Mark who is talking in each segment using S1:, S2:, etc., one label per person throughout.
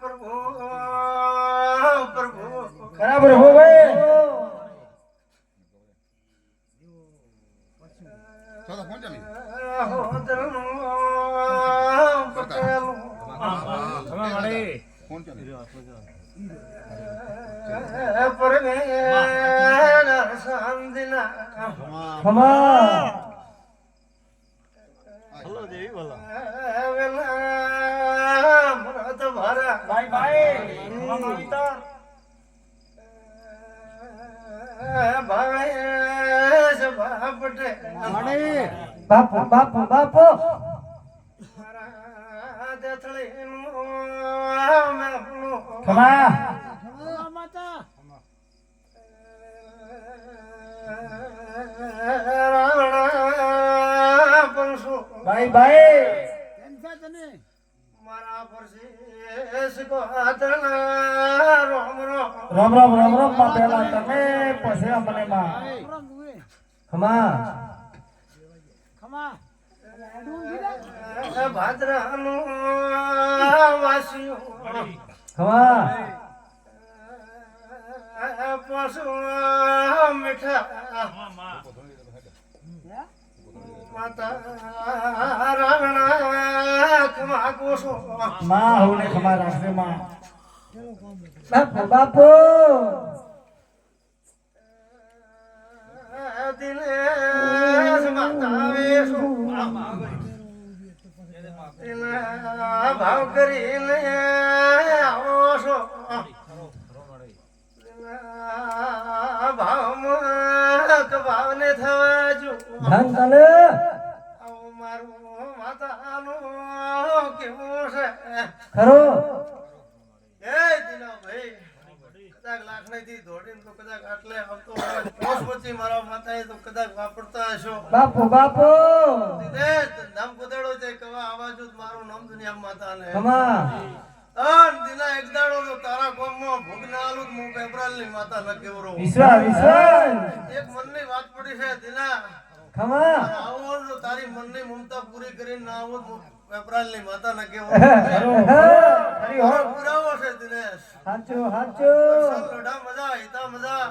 S1: પ્રભુ પ્રભુ
S2: ખરાબ રહો ભાઈ બાપુ બાપુ બાપુ. ખમા ભાઈ ભાઈ
S1: રોમ રોમ.
S2: રામ રામ રામ રામમાં પેલા તમે પછી અમને માં. ખમા.
S1: ભાદ્રનું
S2: ખમા.
S1: મીઠા. માતા
S2: માં હોને ખમા માં. બાપુ બાપુ.
S1: ભાવ કરીને આવો છો. એના ભાવને થવા જો.
S2: ધન તને.
S1: આવું મારું માતાનું કેવું છે
S2: ખરો
S1: એ દિના ભાઈ કદાચ લાખણીથી દોડીને તો કદાચ આટલે આવતો પોસ પછી મારા માતાએ તો કદાચ વાપરતા હશો.
S2: બાપુ બાપુ.
S1: દિનેશ નામ કુદાડો છે કવા આવાજ જ મારું નામ દુનિયા માતાને.
S2: ખમા
S1: અન દિના એક દાડો તો તારા ગામમાં ભોગ ના આલું માતા ન કેવરો.
S2: વિશ્વા વિશ્વાસ
S1: એક મનની વાત પડી છે દિના.
S2: ખમા
S1: આવો તારી મનની મમતા પૂરી કરીને ના આવો તો હું પેપરાલની માતા ન કેવરો
S2: ખરો ખરી હો
S1: પુરાવો છે દિનેશ.
S2: હાચું હાચું.
S1: ચાલ મજા હિતા મજા.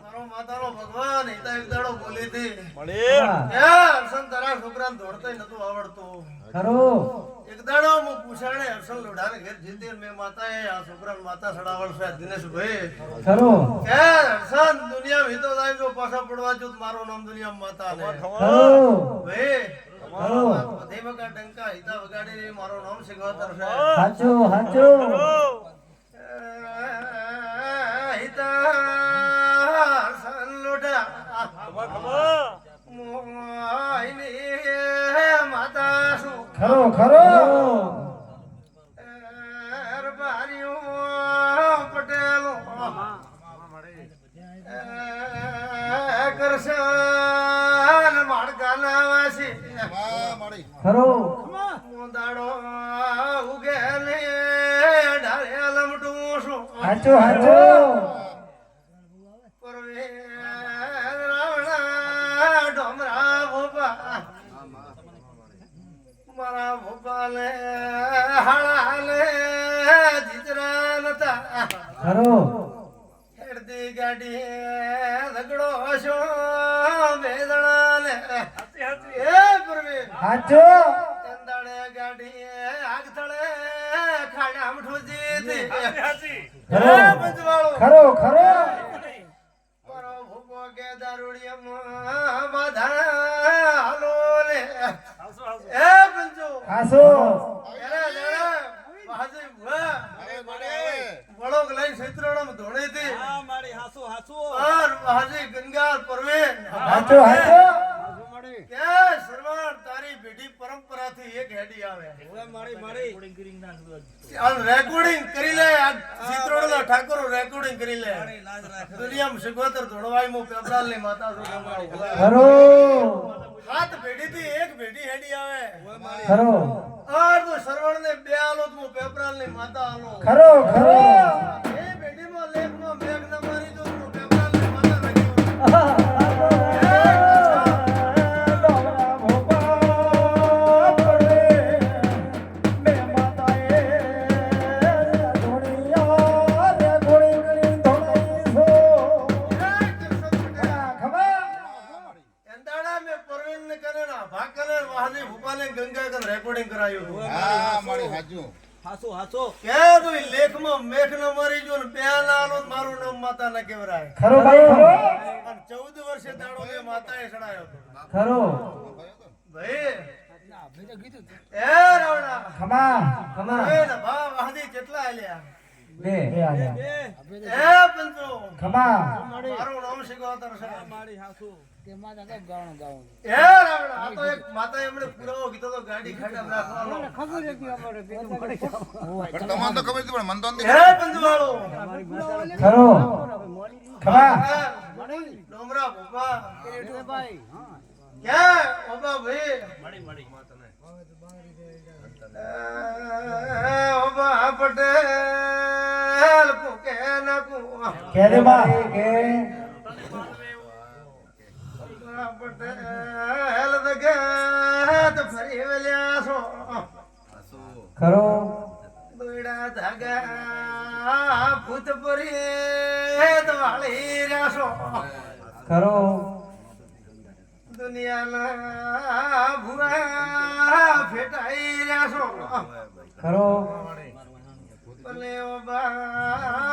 S1: મારો માતાનો ભગવાન હિતા એક દાડો બોલી હતી.
S2: ખમા.
S1: એ હર્ષન તારા છોકરાને દોડતાય નતું આવડતું.
S2: ખરો.
S1: એક દાડો હું પૂછાણે હર્ષન લોઢાને ઘેર જીતી મેં માતાએ આ છોકરાને માતા ચડાવળ છે દિનેશભાઈ
S2: ખરો.
S1: કે હર્ષન દુનિયા જાય જો પાછા પડવા જો મારો નામ દુનિયા માતા ને
S2: ખરો.
S1: ભાઈ
S2: ખરો
S1: બધી વગા ડંકા હિતા વગાડી મારું નામ શીખવતર છે.
S2: હાચું હાચું.
S1: હિતા હર્ષન લોઢા. મોહિની માતા શું?
S2: ખરો ખરો.
S1: પટેલો. કરશન માળકાના વાસી
S3: વાહ, માળી.
S2: ખરો.
S1: દાડો ઉગે ને ઢાળે લમટું શું
S2: હાચો હાચો.
S1: પરવે રાવણા ડોમરા ભોપા. મારા ભોપાલે હાળાલે જીતરા નતા.
S2: ખરો.
S1: હેડતી ગાડી
S2: હાચું?
S1: ચંદાડે ગાડી આગતળે ખાડા મઠો મઠુજી
S2: ખરો? ખરો. ખરો
S1: મારો ભૂપો કે દારૂડિયામાં બાધા હાલો ને એ પંચો
S2: હાસો.
S1: એરે જરા મહાદેવ ભુવા.
S3: અરે, મારે
S1: વળોક લઈ સૈત્રોડમ ધોળી હતી અર મહાજી ગંગાર પરવે.
S2: હાચો હાચો.
S1: કે સરવાણ તારી પેઢી પરંપરાથી એક હેડી આવે. આ રેકોર્ડિંગ કરી લે આ ચિત્રોડના ઠાકોર રેકોર્ડિંગ કરી લે. દુનિયામાં શિગોતર ધોળવાઈ મુ પેપરાલની માતા છું ગમરાવ.
S2: ખરો
S1: હાથ પેઢી થી એક પેઢી હેડી આવે.
S2: હરો!
S1: આ તો સરવણ ને બે આલો તો હું પેપરાલની માતા આલો.
S2: ખરો ખરો!
S1: હા
S3: મારી હાજુ
S1: કે તું લેખમાં મેઘ ન મરી ગયો ને બે નાનો મારું નામ માતા ન કેવરાય.
S2: ખરો ભાઈ. ખરો
S1: અને ચૌદ વર્ષે દાડો મેં માતાએ ચડાયો હતો.
S2: ખરો.
S1: ભાઈ એ રાવણા.
S2: ખમા ખમા.
S1: એ ને ભા વાહદી કેટલા આલ્યા?
S2: બે બે આલ્યા.
S1: એ પંચો.
S2: ખમા.
S1: મારું નામ એ આ તો એક માતા એમણે પુરાવો કીધો તો ગાડી ખાડા રાખવાનો
S3: પણ તમારે તો ખબર હતી પણ મને તો નથી
S1: હે પંચવાળો
S2: ખરો. ખમા
S1: ડોમરા ભોપા. ક્યાં ઓબા ભાઈ એ ઓબા પટેલ કુકે ના કુ
S2: કે રે બા? કે
S1: ઓબા પટેલ દગે તો ફરી વેલ્યા છો
S2: ખરો.
S1: દોડા ધાગા ભૂત પરી વાળી રહ્યા
S2: ખરો.
S1: દુનિયાના ભૂવા ફેટાઈ રહ્યા છો.
S2: ખરો.
S1: ભલે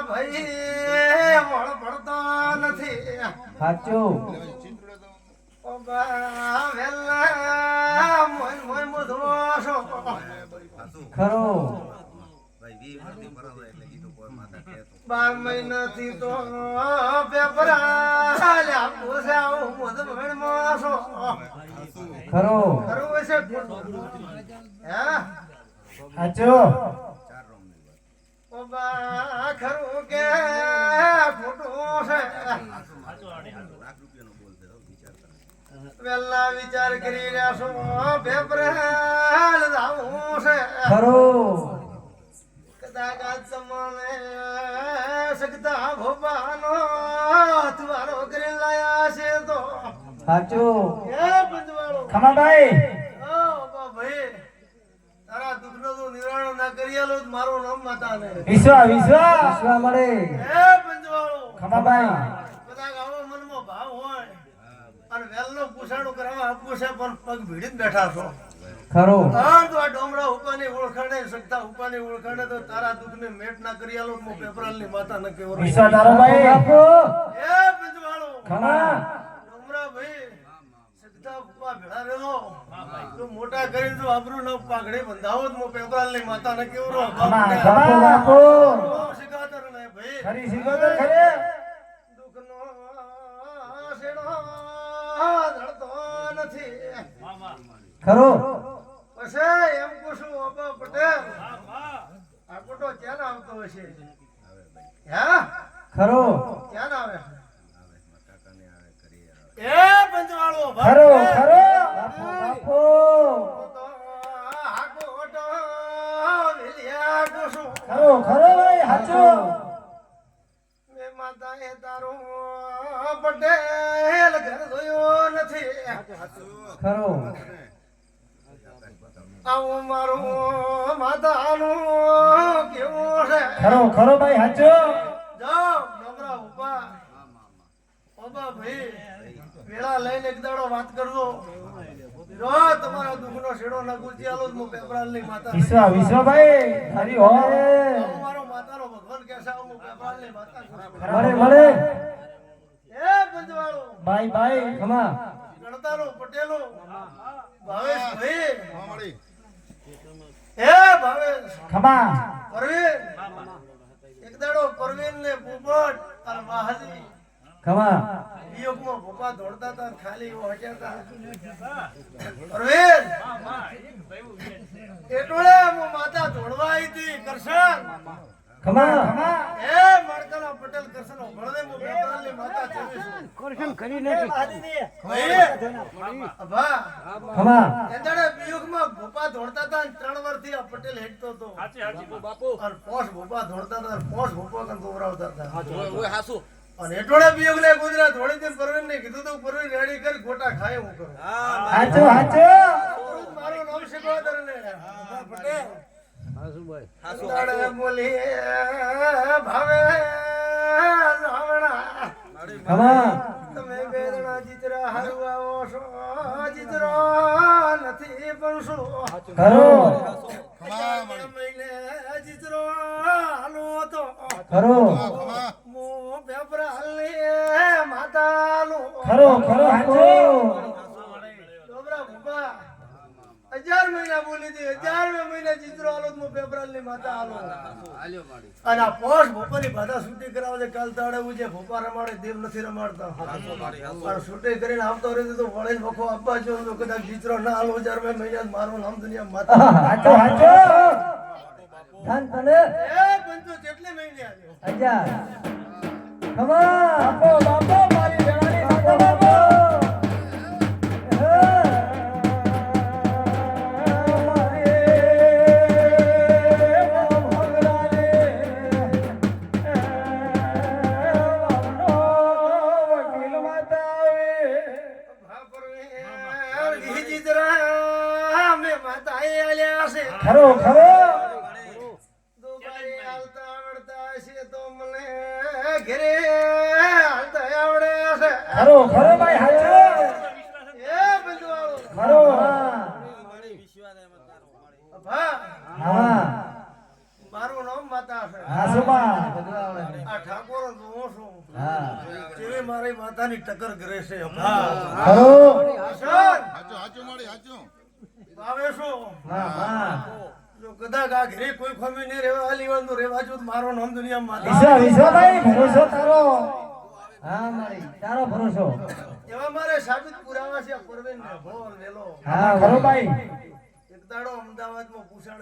S1: ભાઈ વળ પડતો નથી.
S2: સાચું. ખરો
S1: બાર મહિનાથી તો પેપરા
S2: ખરો
S1: ખરું હશે ખોટું? હે
S2: સાચું
S1: ઓ બા ખરું કે ખોટું છે વેલા વિચાર કરી રહ્યા છું જાવું છે.
S2: ખરો
S1: કદાચ તમને સગતા ભોપાનો તમારો કરી લાયા છે તો.
S2: સાચું.
S1: હે પંજવાળો
S2: ખમા
S1: ઓ ભાઈ તારા દુઃખનો તો નિવારણ ના કરી આલો તો મારું નામ માતા ને
S2: વિશ્વ વિશ્વ. વિશ્વ મળે.
S1: હે પંજવાળો
S2: ખમા ભાઈ
S1: કદાચ આવો મનમાં ભાવ હોય અને વેલનો પૂછાણો કરવા આપવું છે પણ પગ ભીડીને બેઠા છો.
S2: ખરો.
S1: હા તો આ ડોમરા ઉપાની ઓળખાણે સગતા ઉપાની ઓળખાણે તો તારા દુઃખને મેટ ના કરી આલો મો પેપરાલની માતા ન કેવો
S2: પૈસા તારો ભાઈ બાપુ
S1: એ પંજવાળો
S2: ખમા
S1: ડોમરા ભાઈ સકતા ઉપા ભેળા રહેલો તો મોટા કરીને તો આબરૂ ન પાઘડી બંધાવો મો પેપરાલની માતા ન કેવો રો
S2: ખમા બાપુ. બાપુ
S1: શિકાતર ને ભાઈ.
S2: ખરી શિકાતર ખરે.
S1: દુઃખનો શેડો
S2: ખરો?
S1: પછી એમ પૂછું ઓબા પટેલ આ કુટો ક્યાં આવતો હશે હે?
S2: ખરો?
S1: ક્યાં આવે? એ પંચવાળો
S2: ખરો ખરો? બાપો બાપો. ખરો ખરો ભાઈ હાચો.
S1: મે માતા એ તારો પટેલ ઘર જોયો નથી.
S2: ખરો.
S1: આવું મારું માતાનું કેવું છે?
S2: ખરો ખરો ભાઈ સાચું.
S1: જાઓ ડોમરા ઊભા ઓબા ભાઈ વેળા લઈને એક દાડો વાત કરજો. તમારા દુઃખનો શેડો ના ગુજી આલો પેપરાલની માતા
S2: વિશ્વ હોય
S1: આવો મારો માતાનો ભગવાન કેસા હું પેપરાલની માતા.
S2: મળે મળે. ભાઈ ભાઈ ખમા.
S1: ગણતારો પટેલો. ભાવેશ ભાઈ. એ ભાવેશ
S2: ખમા
S1: પરવીન એક દાડો પરવીન ને પોપટ અને વાહજી
S2: ખમા
S1: વિયોગમાં ભોપા દોડતા હતા ખાલી એવો હટ્યા હતા પરવીન એટલોળે હું માતા દોડવા આવી હતી કરશન
S2: ખમા ખમા
S1: પટેલ કરશન ભણને હું પેપરાલની માતા ચેવી છું. ભાઈ અભા
S2: ખમા
S1: એંદાડે વિયોગમાં ભોપા ધોળતા હતા ત્રણ વર્ષથી આ પટેલ હેડતો હતો. અને પોસ ભોપા ધોળતા હતા પોસ ભોપા કન દોવરાવતા હતા. અને એટોડે વિયોગ ને ગુજરાત થોડી દિન પરવીન ને કીધું તું પરવીન રેડી કરી ખોટા ખાય હું કરું.
S2: હાચો હાચો.
S1: મારું નામ શીખવાદર ને. પટેલ. દાડે બોલી ભાવે.
S2: ખમા
S1: તમે વેદના જીતરા હારું આવો છો. જીતરો નથી પણ શું?
S2: ખરો
S1: મહિને જીતરો હાલો તો.
S2: ખરો
S1: મો પેપરા હાલે માતા
S2: ખરો ખરો હાચો
S1: ડોબરા ભૂપા હજાર મહિના બોલી હતી હજાર મહિના ચિત્રો આલો તો પેપરાલની માતા આલો. અને આ પોષ ભોપાની બાધા છૂટી કરાવે છે કાલ તાડે હું જે ભોપા રમાડે દેવ નથી રમાડતા. પણ છૂટી કરીને આવતો રહે તો વળે વખો આપવા જો તો કદાચ ચિત્રો ના આલો હજાર મહિના મારું નામ દુનિયા માતા.
S2: હાચો હાચો. ધન તને.
S1: એ પંચો કેટલે મહિને આવ્યો
S2: હજાર કમા બાપો બાપો મારી વેળાની બાપો.
S1: ભા
S2: હા.
S1: મારું નામ માતા છે.
S2: હાસુમા
S1: આ ઠાકોર હું છું.
S2: હા.
S1: જેવી મારી માતાની ટક્કર કરે છે. ભા
S2: ખરો
S1: હસન.
S3: હાચું હાચું મારી હાચું.
S1: આવે શું
S2: હા હા.
S1: જો કદાચ આ ઘરે કોઈ ખમી હાલી વાળું તો રહેવા જો મારો નામ દુનિયામાં
S2: ભાઈ ભરોસો તારો. હા મારી તારો ભરોસો.
S1: એવા મારે સાબિત પુરાવા છે પરવીન ને ભોલ વેલો.
S2: હા ખરો ભાઈ
S1: એક દાડો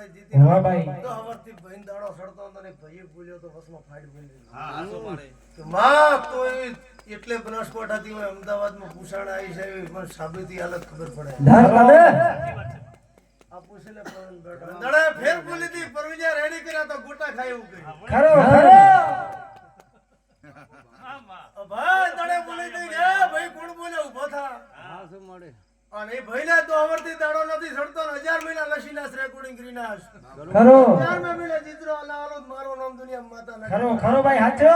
S1: જીતી
S2: ભાઈ.
S1: તો હવરથી ભાઈને દાડો સડતો હતો ને ભાઈએ બોલ્યો તો વસમાં ફાઈટ બોલી તો માં તો એટલે બનાસકાંઠાથી હોય અમદાવાદમાં પૂછાણે આવી છે મને સાબિતી હાલત ખબર પડે.
S2: ધન તને?
S1: આ પૂછી લે પ્રવીણ બેટા. ફેર બોલી હતી પરવીજા રેડી કર્યા તો ગોટા ખાય એવું કર્યું.
S2: ખરો ખરો.
S1: ભાઈ દાડે બોલી હતી કે ભાઈ કોણ બોલે? ઊભો થા. અને ભઈલે તો આવડતી દાડો નથી સડતો ને હજાર મહિના લસી નાશ રેકોર્ડિંગ કરી નાશ.
S2: ખરો.
S1: હજાર મહિના ચિત્રો અલા આલો મારો નામ દુનિયા માતા ના
S2: ખરો ખરો ભાઈ હાચો?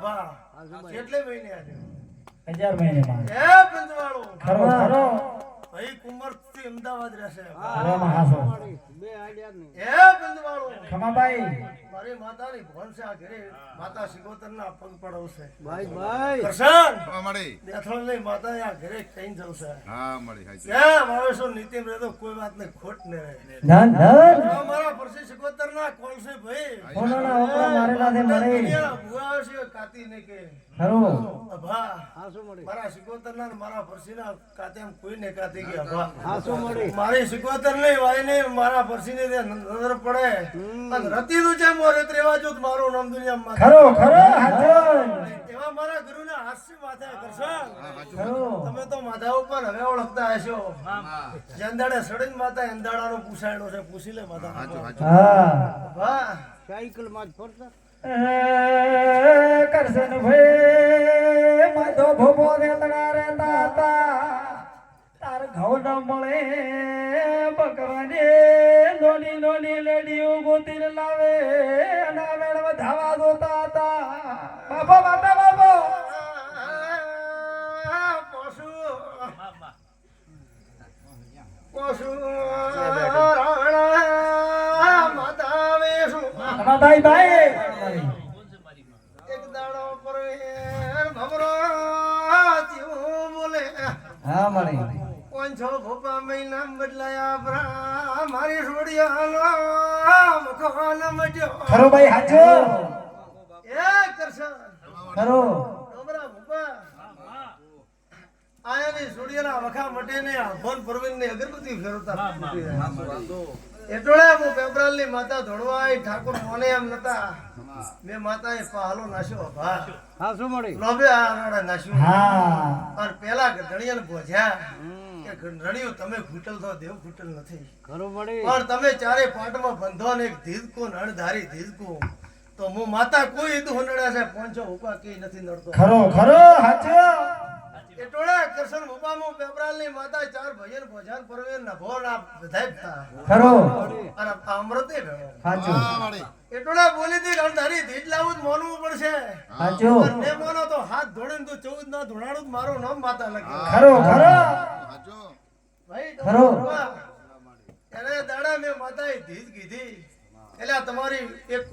S1: ભા કેટલે મહિને આજે
S2: હજાર મહિનેમાં
S1: એ પંજવાળો
S2: ખરો ખરો.
S1: ભાઈ કુંવર થી અમદાવાદ રહેશે.
S2: ખરોમાં હાસો
S1: એ પંચવાળો
S2: ખમાભાઈ
S1: મારી માતાની ભોન છે આ ઘરે. માતા સિકોતર ના પગ પડવશે.
S4: ભાઈ ભાઈ.
S1: કરશન.
S3: ખમા
S1: દેથળની માતા આ ઘરે કઈ જવશે.
S3: હા મારી
S1: નીતિમ કોઈ વાત ને ખોટ ને રહે. પરસી સિકોતર ના કોલસે ભાઈ?
S2: કોનોના ઓપરા મારેલા છે મળે.
S1: ભુવા છે કાતી ને કે.
S2: ખરો.
S1: અભા
S4: હા શું મળી?
S1: મારા સિકોતર ના મારા પરસી ના કાતે કોઈ ને કાતી કે અભા
S4: હા શું મળી.
S1: મારી સિકોતર નહીં વાય નહીં મારા પરસી ને નજર પડે. અને રતી નું છે મોરે રેવા જો મારું નામ દુનિયામાં
S2: ખરો ખરો
S1: એવા મારા ગુરુના હાસ્ય માથે કરશો. તમે તો માધા ઉપર હવે ઓળખતા હશો. જંદાડે સડીને માતા એંદાડાનો પૂછાયણો છે પૂછી લે માતા.
S2: હા
S1: વાહ.
S4: સાયકલમાં જ ફરતા.
S2: કરશન ભાઈ માધો ભોપો રેતડા રહેતા હતા. તાર ઘઉં ન મળે બકરાને લોની લોની લેડીઓ ગોતીને લાવે અને મેળવ ધાવા જોતા હતા બાપો બાપા બાપો
S1: પશુ પશુ રાણા માતા વેશું
S2: તમારા ભાઈ ભાઈ
S1: એક દાડો પર ભમરો જીવું બોલે
S2: હા મળી
S1: પાંચસો ભોપા મહિના બદલાયા ભરા મારી સોડિયાનો મખવાન મટ્યો
S2: ખરો
S1: એ કરશન.
S2: કરો.
S1: ડોબરા ભૂપા. આયાની સુડિયાના વખા મટેને ભોન પરવીન અગરબત્તી ફેરવતા એટલોળે હું. પેપરાલની માતા ધોળવાય ઠાકોર મોને એમ નતા. મેં માતાએ પહાલો નાશ્યો ભા.
S4: હા શું મળી
S1: લોબે આ નાશ્યું
S2: હા.
S1: અને પેલા ગધણિયાને ભોજ્યા. કે ધણિયું તમે ખૂટલ તો દેવ ખૂટલ નથી.
S4: ખરું મળી
S1: પણ તમે ચારે પાટમાં બંધો ને એક ધીધકું ને અણધારી તો હું માતા કોઈ ઈદ હોનડા છે પોંચો ઉપા કઈ નથી નડતો.
S2: ખરો ખરો હાચો.
S1: એ ટોળે કરશન મુકામો પેપરાલની માતા ચાર ભજન ભોજન પરવે નભો ના બધાય
S2: ખરો.
S1: અને અમૃતે ભેળો.
S2: હાચો.
S1: એટલોડા બોલી દી કારણ તારી ધીટ લાવું જ માનવું પડશે.
S2: સાચું
S1: પણ ને મોનો તો હાથ ધોડીને તું ચૌદ ના જ મારું નામ માતા લખી.
S2: ખરો ખરો.
S3: હાચો.
S1: ભાઈ
S2: ખરો.
S1: એને દાડા મેં માતાએ ધીજ કીધી. એટલે તમારી એક